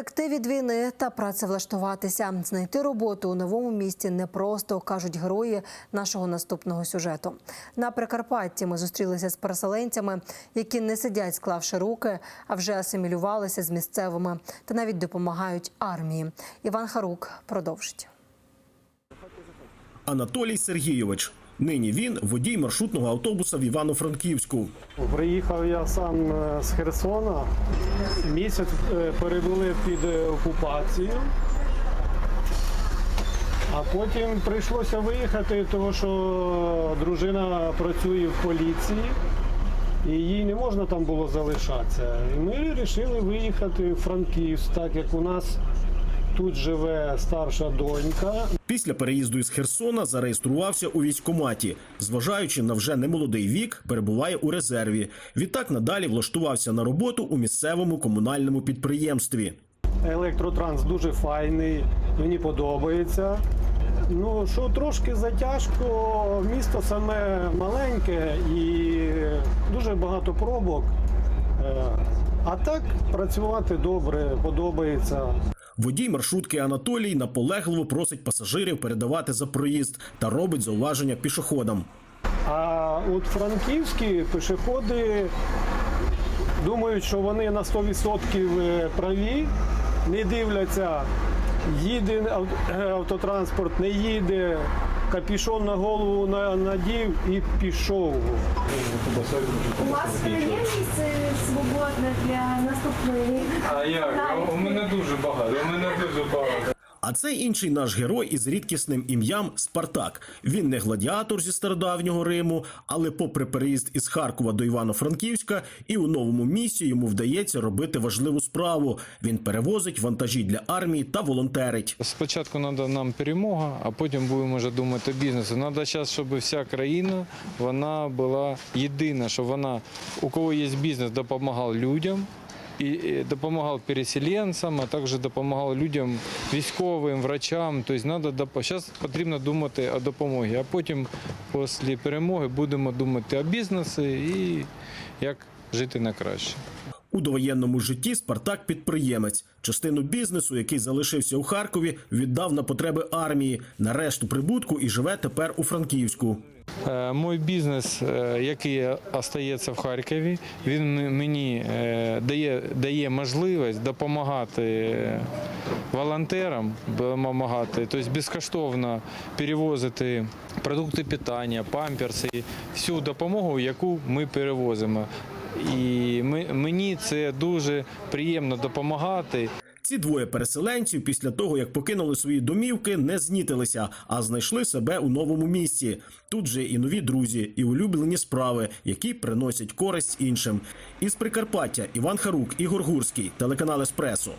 Втекти від війни та працевлаштуватися, знайти роботу у новому місті непросто, кажуть герої нашого наступного сюжету. На Прикарпатті ми зустрілися з переселенцями, які не сидять, склавши руки, а вже асимілювалися з місцевими та навіть допомагають армії. Іван Харук продовжить. Анатолій Сергійович. Нині він водій маршрутного автобуса в Івано-Франківську. Приїхав я сам е, з Херсона. Місяць е, перебули під окупацією. А потім прийшлося виїхати, тому що дружина працює в поліції і їй не можна там було залишатися. І ми вирішили виїхати в Франківськ, так як у нас тут живе старша донька. Після переїзду із Херсона зареєструвався у військкоматі. Зважаючи на вже немолодий вік, перебуває у резерві. Відтак надалі влаштувався на роботу у місцевому комунальному підприємстві. Електротранс дуже файний, мені подобається. Ну, що трошки затяжко, місто саме маленьке і дуже багато пробок. Е, А так працювати добре, подобається. Водій маршрутки Анатолій наполегливо просить пасажирів передавати за проїзд та робить зауваження пішоходам. А от франківські пішоходи думають, що вони на 100% праві, не дивляться, їде е, автотранспорт, не їде, капішон на голову на- надів і пішов. У вас є місце свободне для наступної? А як? У мене дуже багато. У мене дуже багато. А це інший наш герой із рідкісним ім'ям Спартак. Він не гладіатор зі стародавнього Риму, але, попри переїзд із Харкова до Івано-Франківська, і у новому місці йому вдається робити важливу справу. Він перевозить вантажі для армії та волонтерить. Спочатку треба нам перемога, а потім будемо вже думати бізнесу. Треба зараз, щоб вся країна вона була єдина, щоб вона, у кого є бізнес, допомагав людям. І допомагав переселенцям, а також допомагав людям, військовим, врачам. Тобто надо доп... зараз потрібно думати о допомогі, а потім, після перемоги, будемо думати о бізнесі і як жити на краще. У довоєнному житті Спартак підприємець. Частину бізнесу, який залишився у Харкові, віддав на потреби армії, на решту прибутку і живе тепер у Франківську. Е, Мой бізнес, е, який остається в Харкові, він мені е, дає, дає можливість допомагати волонтерам, допомагати, тобто безкоштовно перевозити продукти питання, памперси, всю допомогу, яку ми перевозимо. І ми, це дуже приємно допомагати. Ці двоє переселенців після того, як покинули свої домівки, не знітилися, а знайшли себе у новому місці. Тут же і нові друзі, і улюблені справи, які приносять користь іншим. Із Прикарпаття Іван Харук, Ігор Гурський, телеканал Еспресо.